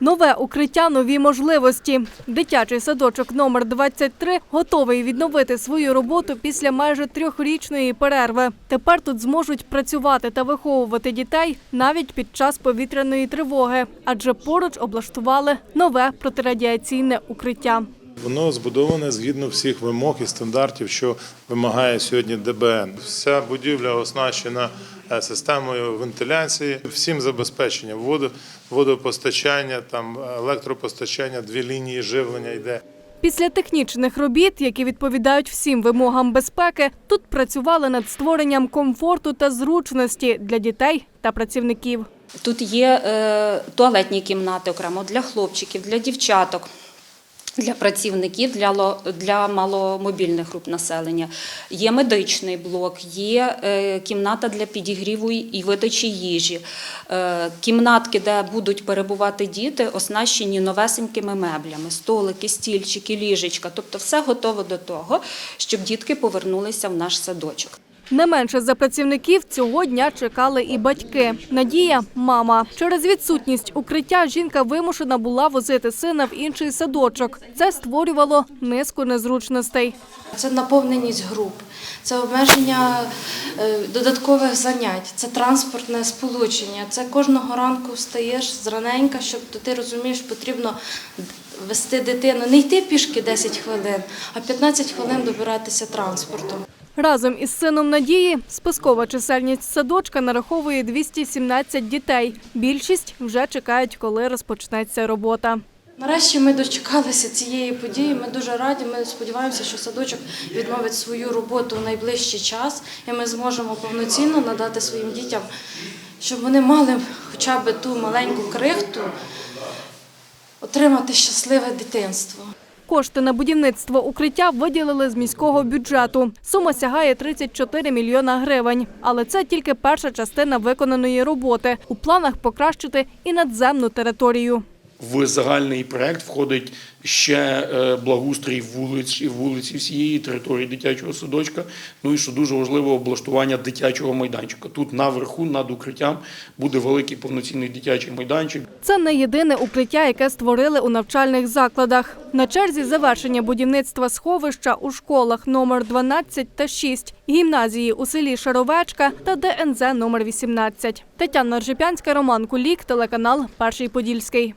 Нове укриття, нові можливості. Дитячий садочок номер 23 готовий відновити свою роботу після майже трьохрічної перерви. Тепер тут зможуть працювати та виховувати дітей навіть під час повітряної тривоги, адже поруч облаштували нове протирадіаційне укриття. Воно збудоване згідно всіх вимог і стандартів, що вимагає сьогодні ДБН. Вся будівля оснащена е, системою вентиляції, всім забезпечення воду, водопостачання, там електропостачання, дві лінії живлення йде. Після технічних робіт, які відповідають всім вимогам безпеки, тут працювали над створенням комфорту та зручності для дітей та працівників. Тут є е, туалетні кімнати окремо для хлопчиків, для дівчаток. Для працівників, для, для маломобільних груп населення. Є медичний блок, є е, кімната для підігріву і видачі їжі. Е, кімнатки, де будуть перебувати діти, оснащені новесенькими меблями, столики, стільчики, ліжечка. Тобто все готово до того, щоб дітки повернулися в наш садочок. Не менше за працівників цього дня чекали і батьки. Надія мама. Через відсутність укриття жінка вимушена була возити сина в інший садочок. Це створювало низку незручностей. Це наповненість груп, це обмеження е, додаткових занять, це транспортне сполучення. Це кожного ранку встаєш зраненька, щоб ти розумієш, потрібно вести дитину, не йти пішки 10 хвилин, а 15 хвилин добиратися транспортом. Разом із сином Надії спискова чисельність садочка нараховує 217 дітей. Більшість вже чекають, коли розпочнеться робота. Нарешті ми дочекалися цієї події. Ми дуже раді. Ми сподіваємося, що садочок відновить свою роботу в найближчий час, і ми зможемо повноцінно надати своїм дітям, щоб вони мали хоча б ту маленьку крихту, отримати щасливе дитинство. Кошти на будівництво укриття виділили з міського бюджету. Сума сягає 34 мільйона гривень. Але це тільки перша частина виконаної роботи. У планах покращити і надземну територію. В загальний проект входить ще е, благоустрій вулиць і вулиці всієї території дитячого садочка. Ну і що дуже важливо, облаштування дитячого майданчика. Тут наверху над укриттям буде великий повноцінний дитячий майданчик. Це не єдине укриття, яке створили у навчальних закладах. На черзі завершення будівництва сховища у школах номер 12 та 6, гімназії у селі Шаровечка та ДНЗ номер 18. Тетяна Ржепянська, Роман Кулік, телеканал Перший Подільський.